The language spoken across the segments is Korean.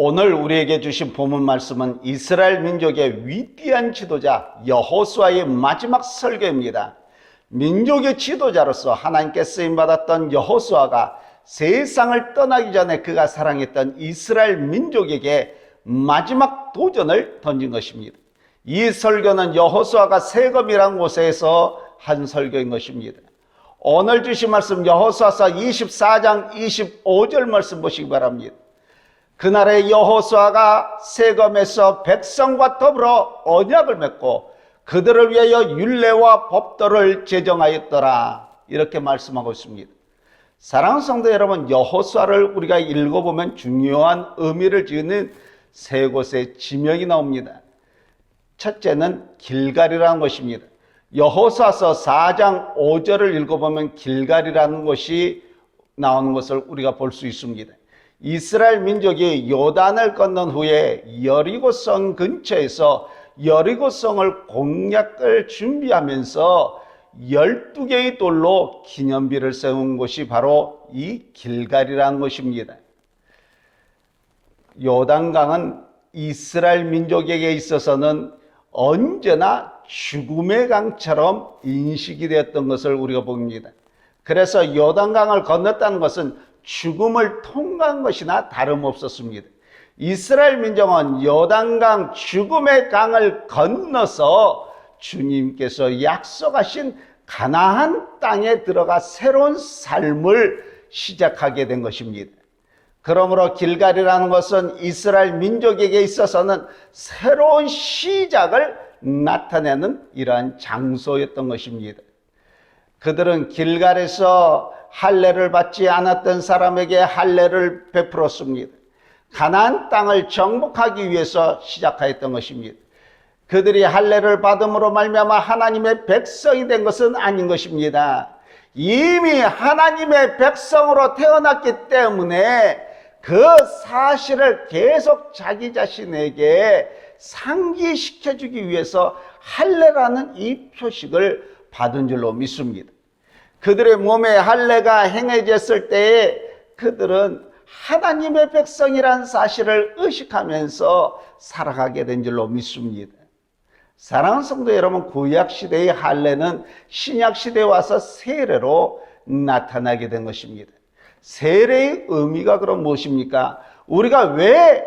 오늘 우리에게 주신 본문 말씀은 이스라엘 민족의 위대한 지도자 여호수아의 마지막 설교입니다. 민족의 지도자로서 하나님께 쓰임 받았던 여호수아가 세상을 떠나기 전에 그가 사랑했던 이스라엘 민족에게 마지막 도전을 던진 것입니다. 이 설교는 여호수아가 세검이라는 곳에서 한 설교인 것입니다. 오늘 주신 말씀 여호수아서 24장 25절 말씀 보시기 바랍니다. 그날에 여호수아가 세검에서 백성과 더불어 언약을 맺고 그들을 위하여 율례와 법도를 제정하였더라. 이렇게 말씀하고 있습니다. 사랑하는 성도 여러분, 여호수아를 우리가 읽어보면 중요한 의미를 지는 세 곳의 지명이 나옵니다. 첫째는 길갈이라는 것입니다. 여호수아서 4장 5절을 읽어보면 길갈이라는 것이 나오는 것을 우리가 볼 수 있습니다. 이스라엘 민족이 요단을 건넌 후에 여리고성 근처에서 여리고성을 공략을 준비하면서 12개의 돌로 기념비를 세운 곳이 바로 이 길갈이라는 것입니다. 요단강은 이스라엘 민족에게 있어서는 언제나 죽음의 강처럼 인식이 되었던 것을 우리가 봅니다. 그래서 요단강을 건넜다는 것은 죽음을 통과한 것이나 다름없었습니다. 이스라엘 민족은 요단강 죽음의 강을 건너서 주님께서 약속하신 가나안 땅에 들어가 새로운 삶을 시작하게 된 것입니다. 그러므로 길갈이라는 것은 이스라엘 민족에게 있어서는 새로운 시작을 나타내는 이러한 장소였던 것입니다. 그들은 길갈에서 할례를 받지 않았던 사람에게 할례를 베풀었습니다. 가나안 땅을 정복하기 위해서 시작하였던 것입니다. 그들이 할례를 받음으로 말미암아 하나님의 백성이 된 것은 아닌 것입니다. 이미 하나님의 백성으로 태어났기 때문에 그 사실을 계속 자기 자신에게 상기시켜 주기 위해서 할례라는 이 표식을 받은 줄로 믿습니다. 그들의 몸에 할례가 행해졌을 때에 그들은 하나님의 백성이란 사실을 의식하면서 살아가게 된 줄로 믿습니다. 사랑하는 성도 여러분, 구약 시대의 할례는 신약 시대에 와서 세례로 나타나게 된 것입니다. 세례의 의미가 그럼 무엇입니까? 우리가 왜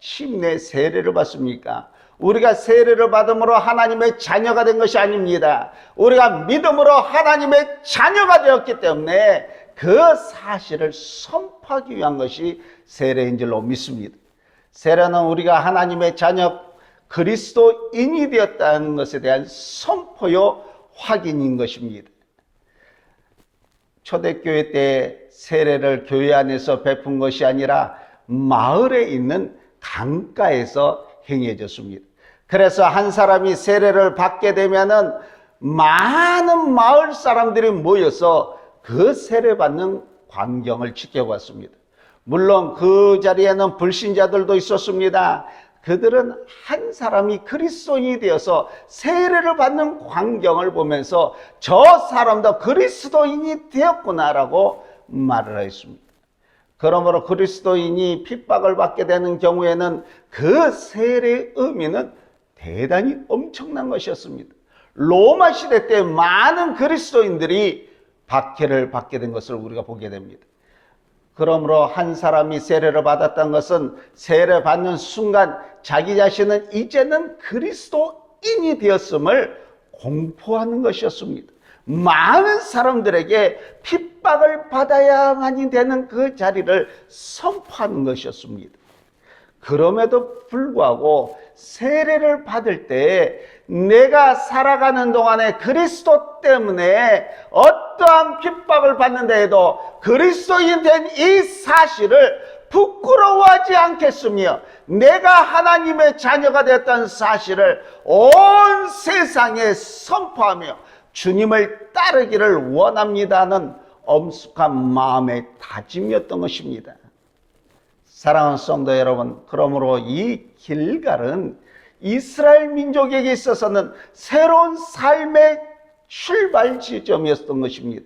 침례 세례를 받습니까? 우리가 세례를 받음으로 하나님의 자녀가 된 것이 아닙니다. 우리가 믿음으로 하나님의 자녀가 되었기 때문에 그 사실을 선포하기 위한 것이 세례인 줄로 믿습니다. 세례는 우리가 하나님의 자녀 그리스도인이 되었다는 것에 대한 선포요 확인인 것입니다. 초대교회 때 세례를 교회 안에서 베푼 것이 아니라 마을에 있는 강가에서 행해졌습니다. 그래서 한 사람이 세례를 받게 되면은 많은 마을 사람들이 모여서 그 세례 받는 광경을 지켜봤습니다. 물론 그 자리에는 불신자들도 있었습니다. 그들은 한 사람이 그리스도인이 되어서 세례를 받는 광경을 보면서 저 사람도 그리스도인이 되었구나라고 말을 했습니다. 그러므로 그리스도인이 핍박을 받게 되는 경우에는 그 세례의 의미는 대단히 엄청난 것이었습니다. 로마 시대 때 많은 그리스도인들이 박해를 받게 된 것을 우리가 보게 됩니다. 그러므로 한 사람이 세례를 받았던 것은 세례 받는 순간 자기 자신은 이제는 그리스도인이 되었음을 공포하는 것이었습니다. 많은 사람들에게 핍박을 받아야만이 되는 그 자리를 선포하는 것이었습니다. 그럼에도 불구하고 세례를 받을 때 내가 살아가는 동안에 그리스도 때문에 어떠한 핍박을 받는다 해도 그리스도인 된 이 사실을 부끄러워하지 않겠으며 내가 하나님의 자녀가 되었다는 사실을 온 세상에 선포하며 주님을 따르기를 원합니다는 엄숙한 마음의 다짐이었던 것입니다. 사랑하는 성도 여러분, 그러므로 이 길갈은 이스라엘 민족에게 있어서는 새로운 삶의 출발 지점이었던 것입니다.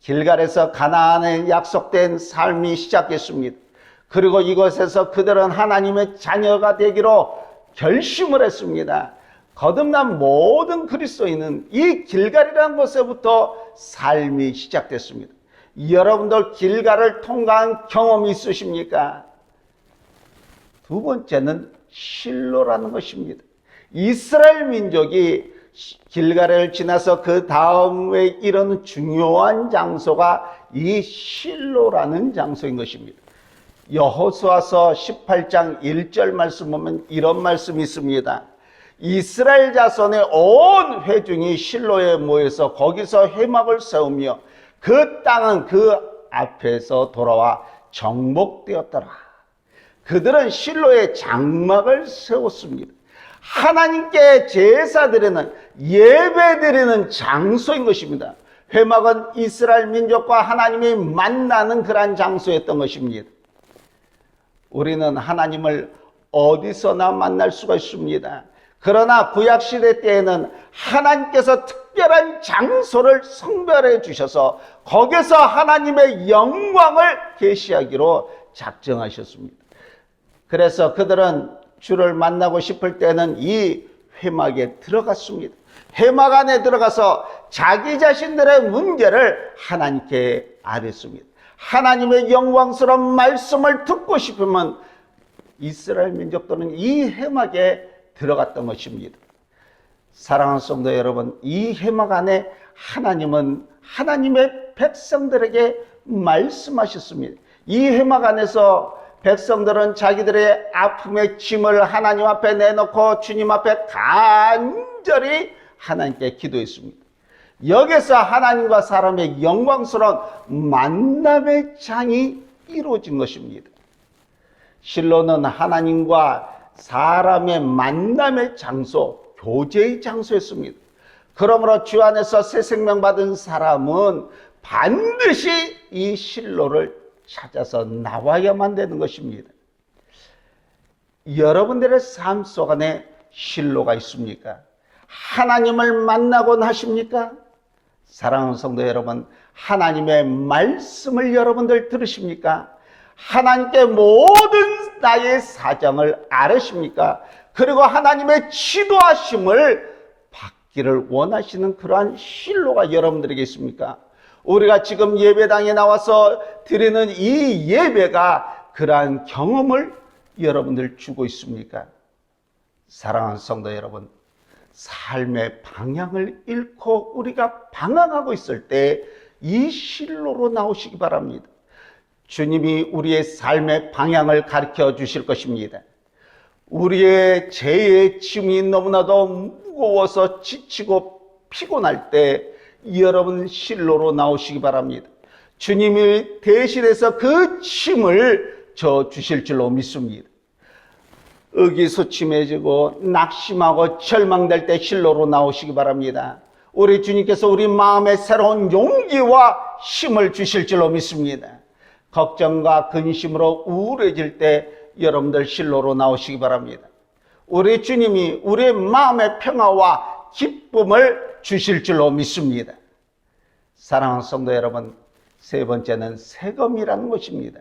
길갈에서 가나안에 약속된 삶이 시작했습니다. 그리고 이곳에서 그들은 하나님의 자녀가 되기로 결심을 했습니다. 거듭난 모든 그리스도인은 이 길갈이라는 곳에부터 삶이 시작됐습니다. 여러분들 길갈을 통과한 경험이 있으십니까? 두 번째는 실로라는 것입니다. 이스라엘 민족이 길가를 지나서 그 다음에 이르는 중요한 장소가 이 실로라는 장소인 것입니다. 여호수아서 18장 1절 말씀 보면 이런 말씀이 있습니다. 이스라엘 자손의 온 회중이 실로에 모여서 거기서 회막을 세우며 그 땅은 그 앞에서 돌아와 정복되었더라. 그들은 실로에 장막을 세웠습니다. 하나님께 제사 드리는 예배 드리는 장소인 것입니다. 회막은 이스라엘 민족과 하나님이 만나는 그러한 장소였던 것입니다. 우리는 하나님을 어디서나 만날 수가 있습니다. 그러나 구약 시대 때에는 하나님께서 특별한 장소를 성별해 주셔서 거기서 하나님의 영광을 계시하기로 작정하셨습니다. 그래서 그들은 주를 만나고 싶을 때는 이 회막에 들어갔습니다. 회막 안에 들어가서 자기 자신들의 문제를 하나님께 아뢰습니다. 하나님의 영광스러운 말씀을 듣고 싶으면 이스라엘 민족들은 이 회막에 들어갔던 것입니다. 사랑하는 성도 여러분, 이 회막 안에 하나님은 하나님의 백성들에게 말씀하셨습니다. 이 회막 안에서 백성들은 자기들의 아픔의 짐을 하나님 앞에 내놓고 주님 앞에 간절히 하나님께 기도했습니다. 여기서 하나님과 사람의 영광스러운 만남의 장이 이루어진 것입니다. 실로는 하나님과 사람의 만남의 장소, 교제의 장소였습니다. 그러므로 주 안에서 새 생명 받은 사람은 반드시 이 실로를 찾아서 나와야만 되는 것입니다. 여러분들의 삶 속 안에 실로가 있습니까? 하나님을 만나곤 하십니까? 사랑하는 성도 여러분, 하나님의 말씀을 여러분들 들으십니까? 하나님께 모든 나의 사정을 아르십니까? 그리고 하나님의 지도하심을 받기를 원하시는 그러한 실로가 여러분들에게 있습니까? 우리가 지금 예배당에 나와서 드리는 이 예배가 그러한 경험을 여러분들 주고 있습니까? 사랑하는 성도 여러분, 삶의 방향을 잃고 우리가 방황하고 있을 때 이 실로로 나오시기 바랍니다. 주님이 우리의 삶의 방향을 가르쳐 주실 것입니다. 우리의 죄의 짐이 너무나도 무거워서 지치고 피곤할 때 여러분 실로로 나오시기 바랍니다. 주님이 대신해서 그 짐을 져 주실 줄로 믿습니다. 의기소침해지고 낙심하고 절망될 때 실로로 나오시기 바랍니다. 우리 주님께서 우리 마음에 새로운 용기와 힘을 주실 줄로 믿습니다. 걱정과 근심으로 우울해질 때 여러분들 실로로 나오시기 바랍니다. 우리 주님이 우리의 마음의 평화와 기쁨을 주실 줄로 믿습니다. 사랑하는 성도 여러분, 세 번째는 세금이라는 것입니다.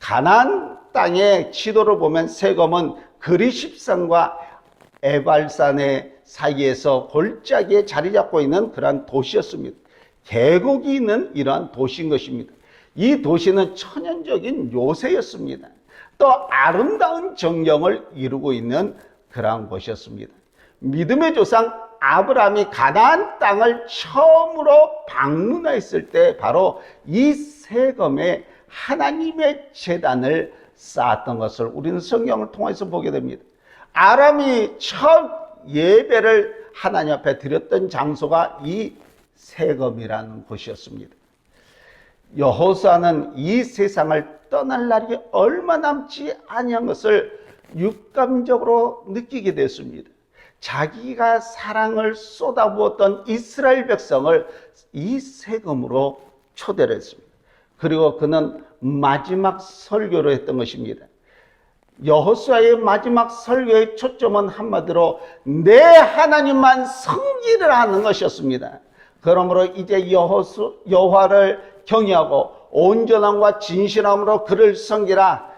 가난 땅의 지도를 보면 세금은 그리십산과 에발산의 사이에서 골짜기에 자리 잡고 있는 그러한 도시였습니다. 계곡이 있는 이러한 도시인 것입니다. 이 도시는 천연적인 요새였습니다. 또 아름다운 정경을 이루고 있는 그러한 곳이었습니다. 믿음의 조상 아브라함이 가나안 땅을 처음으로 방문했을 때 바로 이 세금에 하나님의 재단을 쌓았던 것을 우리는 성경을 통해서 보게 됩니다. 아람이 첫 예배를 하나님 앞에 드렸던 장소가 이 세검이라는 곳이었습니다. 여호수아는 이 세상을 떠날 날이 얼마 남지 아니한 것을 육감적으로 느끼게 됐습니다. 자기가 사랑을 쏟아부었던 이스라엘 백성을 이 세금으로 초대를 했습니다. 그리고 그는 마지막 설교를 했던 것입니다. 여호수아의 마지막 설교의 초점은 한마디로 내 하나님만 성기를 하는 것이었습니다. 그러므로 이제 여호수 여호와를 경외하고 온전함과 진실함으로 그를 섬기라.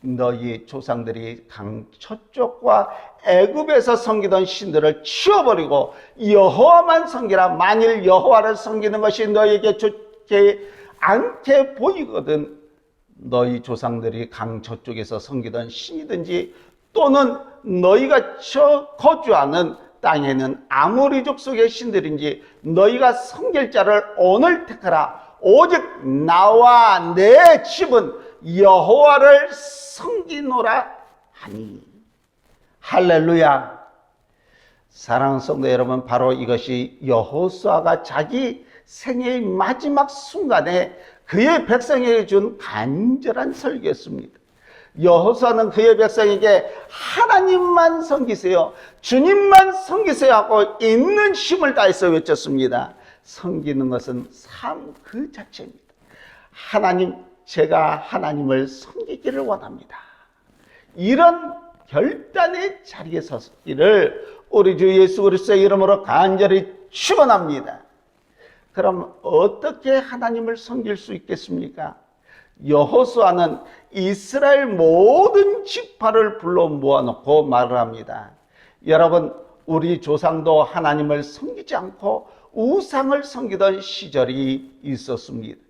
너희 조상들이 강처쪽과 애굽에서 섬기던 신들을 치워버리고 여호와만 섬기라 만일 여호와를 섬기는 것이 너희에게 좋게 않게 보이거든 너희 조상들이 강 저쪽에서 섬기던 신이든지 또는 너희가 저 거주하는 땅에는 아무리 족 속의 신들인지 너희가 섬길 자를 오늘 택하라 오직 나와 내 집은 여호와를 섬기노라 하니 할렐루야 사랑하는 성도 여러분 바로 이것이 여호수아가 자기 생애의 마지막 순간에 그의 백성에게 준 간절한 설교였습니다. 여호수아는 그의 백성에게 하나님만 섬기세요. 주님만 섬기세요 하고 있는 힘을 다해서 외쳤습니다. 섬기는 것은 삶 그 자체입니다. 하나님, 제가 하나님을 섬기기를 원합니다. 이런 결단의 자리에 서기를 우리 주 예수 그리스도의 이름으로 간절히 축원합니다. 그럼 어떻게 하나님을 섬길 수 있겠습니까? 여호수아는 이스라엘 모든 지파를 불러 모아놓고 말을 합니다. 여러분, 우리 조상도 하나님을 섬기지 않고 우상을 섬기던 시절이 있었습니다.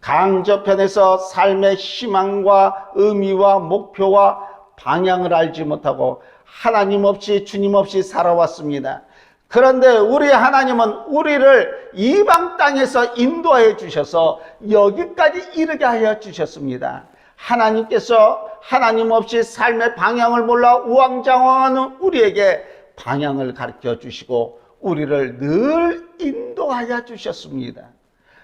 강저편에서 삶의 희망과 의미와 목표와 방향을 알지 못하고 하나님 없이 주님 없이 살아왔습니다. 그런데 우리 하나님은 우리를 이방 땅에서 인도해 주셔서 여기까지 이르게 하여 주셨습니다. 하나님께서 하나님 없이 삶의 방향을 몰라 우왕좌왕하는 우리에게 방향을 가르쳐 주시고 우리를 늘 인도하여 주셨습니다.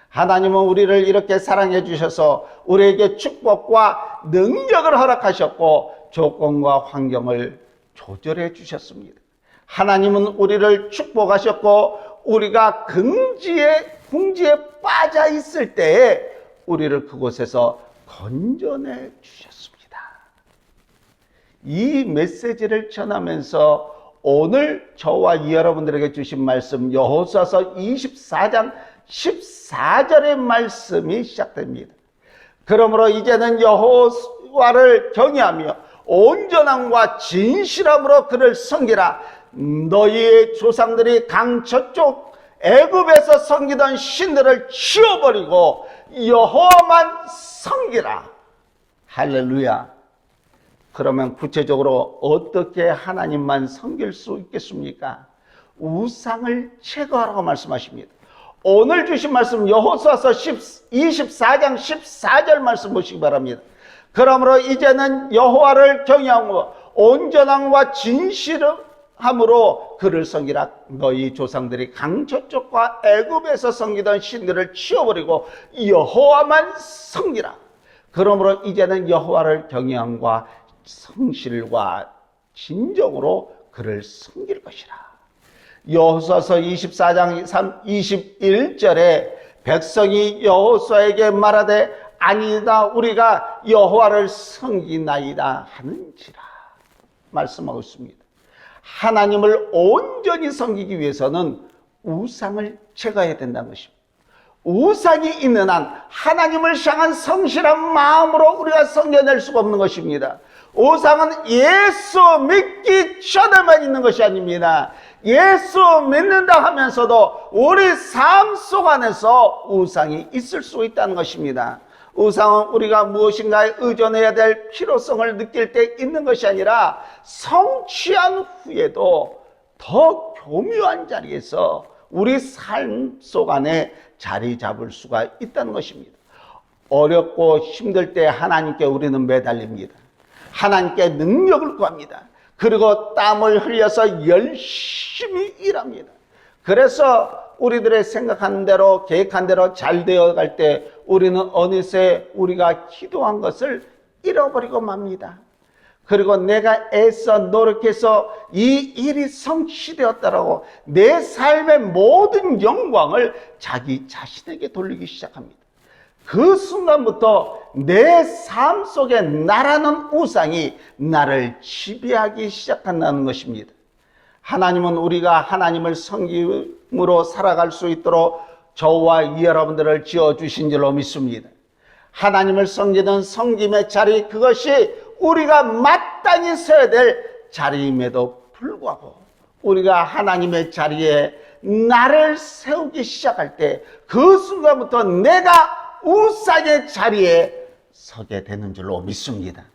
하나님은 우리를 이렇게 사랑해 주셔서 우리에게 축복과 능력을 허락하셨고 조건과 환경을 조절해 주셨습니다. 하나님은 우리를 축복하셨고 우리가 긍지에 궁지에 빠져 있을 때에 우리를 그곳에서 건져내 주셨습니다. 이 메시지를 전하면서 오늘 저와 여러분들에게 주신 말씀 여호수아서 24장 14절의 말씀이 시작됩니다. 그러므로 이제는 여호와를 경외하며 온전함과 진실함으로 그를 섬기라. 너희의 조상들이 강 저쪽 애굽에서 섬기던 신들을 치워버리고 여호와만 섬기라. 할렐루야. 그러면 구체적으로 어떻게 하나님만 섬길 수 있겠습니까? 우상을 제거하라고 말씀하십니다. 오늘 주신 말씀 여호수아서 24장 14절 말씀 보시기 바랍니다. 그러므로 이제는 여호와를 경외하고 온전함과 진실함으로 그를 섬기라. 너희 조상들이 강저쪽과 애굽에서 섬기던 신들을 치워버리고 여호와만 섬기라. 그러므로 이제는 여호와를 경외함과 성실과 진정으로 그를 섬길 것이라. 여호수아서 24장 21절에 백성이 여호수아에게 말하되 아니다 우리가 여호와를 섬기나이다 하는지라 말씀하고 있습니다. 하나님을 온전히 섬기기 위해서는 우상을 제거해야 된다는 것입니다. 우상이 있는 한 하나님을 향한 성실한 마음으로 우리가 섬겨낼 수가 없는 것입니다. 우상은 예수 믿기 전에만 있는 것이 아닙니다. 예수 믿는다 하면서도 우리 삶 속 안에서 우상이 있을 수 있다는 것입니다. 우상은 우리가 무엇인가에 의존해야 될 필요성을 느낄 때 있는 것이 아니라 성취한 후에도 더 교묘한 자리에서 우리 삶 속 안에 자리 잡을 수가 있다는 것입니다. 어렵고 힘들 때 하나님께 우리는 매달립니다. 하나님께 능력을 구합니다. 그리고 땀을 흘려서 열심히 일합니다. 그래서 우리들의 생각한 대로 계획한 대로 잘 되어 갈 때 우리는 어느새 우리가 기도한 것을 잃어버리고 맙니다. 그리고 내가 애써 노력해서 이 일이 성취되었다라고 내 삶의 모든 영광을 자기 자신에게 돌리기 시작합니다. 그 순간부터 내 삶 속에 나라는 우상이 나를 지배하기 시작한다는 것입니다. 하나님은 우리가 하나님을 섬김으로 살아갈 수 있도록 저와 여러분들을 지어 주신 줄로 믿습니다. 하나님을 섬기는 섬김의 자리 그것이 우리가 마땅히 서야 될 자리임에도 불구하고 우리가 하나님의 자리에 나를 세우기 시작할 때 그 순간부터 내가 우상의 자리에 서게 되는 줄로 믿습니다.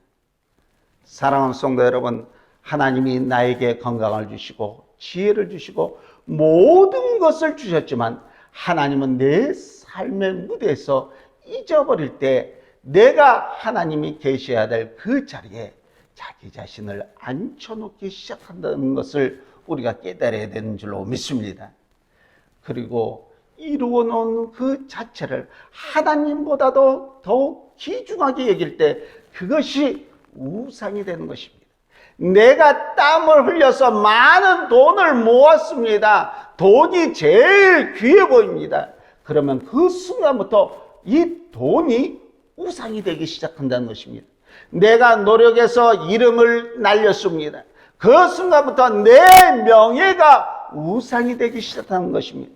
사랑하는 성도 여러분, 하나님이 나에게 건강을 주시고 지혜를 주시고 모든 것을 주셨지만 하나님은 내 삶의 무대에서 잊어버릴 때 내가 하나님이 계셔야 될 그 자리에 자기 자신을 앉혀놓기 시작한다는 것을 우리가 깨달아야 되는 줄로 믿습니다. 그리고 이루어 놓은 그 자체를 하나님보다도 더욱 귀중하게 여길 때 그것이 우상이 되는 것입니다. 내가 땀을 흘려서 많은 돈을 모았습니다. 돈이 제일 귀해 보입니다. 그러면 그 순간부터 이 돈이 우상이 되기 시작한다는 것입니다. 내가 노력해서 이름을 날렸습니다. 그 순간부터 내 명예가 우상이 되기 시작하는 것입니다.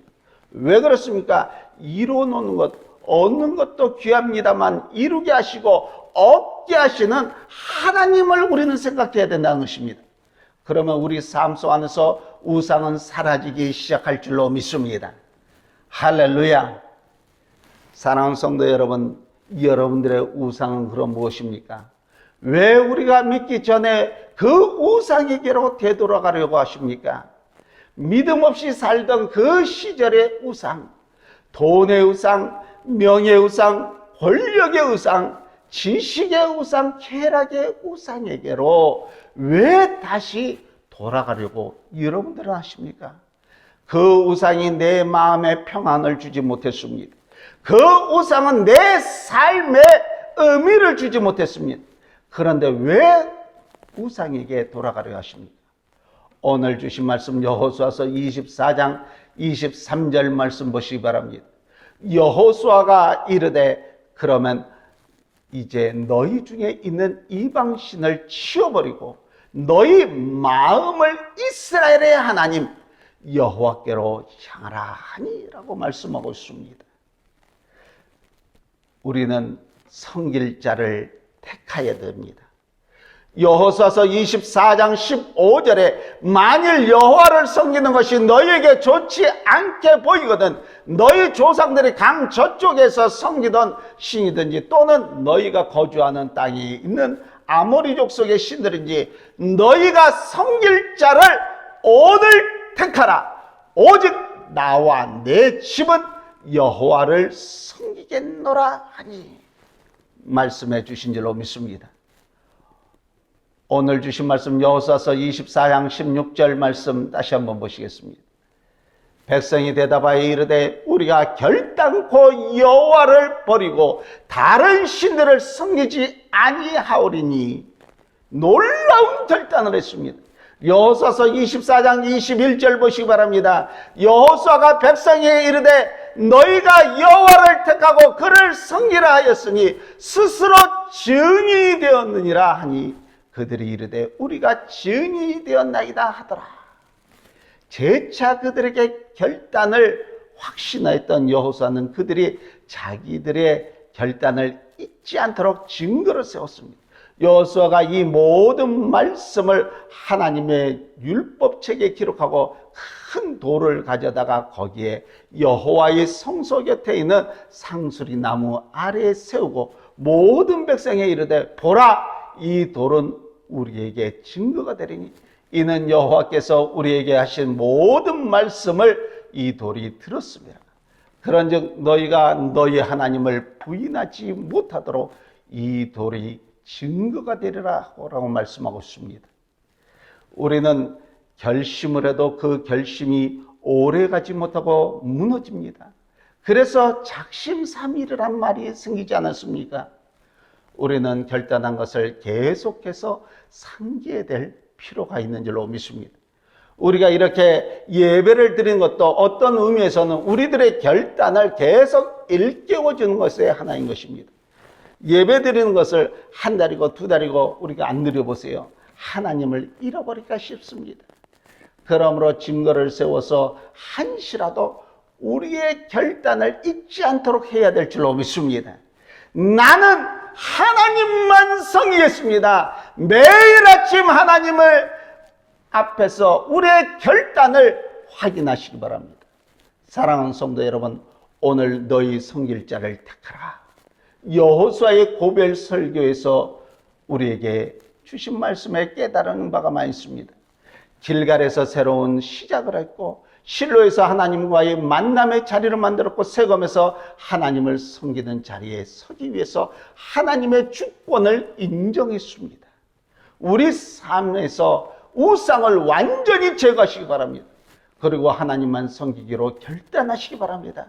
왜 그렇습니까? 이루어놓는 것, 얻는 것도 귀합니다만 이루게 하시고 얻게 하시는 하나님을 우리는 생각해야 된다는 것입니다. 그러면 우리 삶 속 안에서 우상은 사라지기 시작할 줄로 믿습니다. 할렐루야. 사랑하는 성도 여러분, 여러분들의 우상은 그럼 무엇입니까? 왜 우리가 믿기 전에 그 우상에게로 되돌아가려고 하십니까? 믿음 없이 살던 그 시절의 우상, 돈의 우상, 명예의 우상, 권력의 우상, 지식의 우상, 쾌락의 우상에게로 왜 다시 돌아가려고 여러분들은 하십니까? 그 우상이 내 마음에 평안을 주지 못했습니다. 그 우상은 내 삶에 의미를 주지 못했습니다. 그런데 왜 우상에게 돌아가려 하십니까? 오늘 주신 말씀 여호수아서 24장 23절 말씀 보시기 바랍니다. 여호수아가 이르되 그러면 이제 너희 중에 있는 이방신을 치워버리고 너희 마음을 이스라엘의 하나님 여호와께로 향하라 하니라고 말씀하고 있습니다. 우리는 성길 자를 택하여야 됩니다. 여호수아서 24장 15절에 만일 여호와를 섬기는 것이 너희에게 좋지 않게 보이거든 너희 조상들이 강 저쪽에서 섬기던 신이든지 또는 너희가 거주하는 땅에 있는 아모리 족 속의 신들인지 너희가 섬길 자를 오늘 택하라 오직 나와 내 집은 여호와를 섬기겠노라 하니 말씀해 주신 줄로 믿습니다. 오늘 주신 말씀 여호수아서 24장 16절 말씀 다시 한번 보시겠습니다. 백성이 대답하여 이르되 우리가 결단코 여호와를 버리고 다른 신들을 섬기지 아니하오리니 놀라운 결단을 했습니다. 여호수아서 24장 21절 보시기 바랍니다. 여호수아가 백성에게 이르되 너희가 여호와를 택하고 그를 섬기라 하였으니 스스로 증인이 되었느니라 하니 그들이 이르되 우리가 증인이 되었나이다 하더라. 재차 그들에게 결단을 확신하였던 여호수아는 그들이 자기들의 결단을 잊지 않도록 증거를 세웠습니다. 여호수아가 이 모든 말씀을 하나님의 율법책에 기록하고 큰 돌을 가져다가 거기에 여호와의 성소 곁에 있는 상수리 나무 아래에 세우고 모든 백성에 이르되 보라 이 돌은 우리에게 증거가 되리니 이는 여호와께서 우리에게 하신 모든 말씀을 이 돌이 들었습니다. 그런즉 너희가 너희 하나님을 부인하지 못하도록 이 돌이 증거가 되리라고 말씀하고 있습니다. 우리는 결심을 해도 그 결심이 오래 가지 못하고 무너집니다. 그래서 작심삼일이란 말이 생기지 않았습니까? 우리는 결단한 것을 계속해서 상기해야 될 필요가 있는 줄로 믿습니다. 우리가 이렇게 예배를 드리는 것도 어떤 의미에서는 우리들의 결단을 계속 일깨워 주는 것의 하나인 것입니다. 예배 드리는 것을 한 달이고 두 달이고 우리가 안 누려보세요. 하나님을 잃어버릴까 싶습니다. 그러므로 증거를 세워서 한시라도 우리의 결단을 잊지 않도록 해야 될 줄로 믿습니다. 나는 하나님만 섬기겠습니다. 매일 아침 하나님을 앞에서 우리의 결단을 확인하시기 바랍니다. 사랑하는 성도 여러분, 오늘 너희 섬길 자를 택하라. 여호수아의 고별 설교에서 우리에게 주신 말씀에 깨달은 바가 많이 있습니다. 길갈에서 새로운 시작을 했고 실로에서 하나님과의 만남의 자리를 만들었고 세검에서 하나님을 섬기는 자리에 서기 위해서 하나님의 주권을 인정했습니다. 우리 삶에서 우상을 완전히 제거하시기 바랍니다. 그리고 하나님만 섬기기로 결단하시기 바랍니다.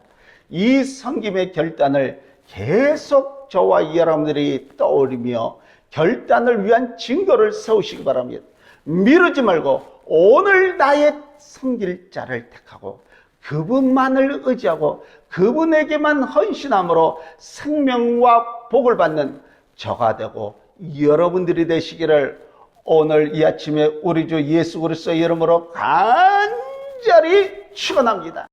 이 섬김의 결단을 계속 저와 여러분들이 떠올리며 결단을 위한 증거를 세우시기 바랍니다. 미루지 말고 오늘 나의 섬길 자를 택하고 그분만을 의지하고 그분에게만 헌신함으로 생명과 복을 받는 저가 되고 여러분들이 되시기를 오늘 이 아침에 우리 주 예수 그리스도의 이름으로 간절히 축원합니다.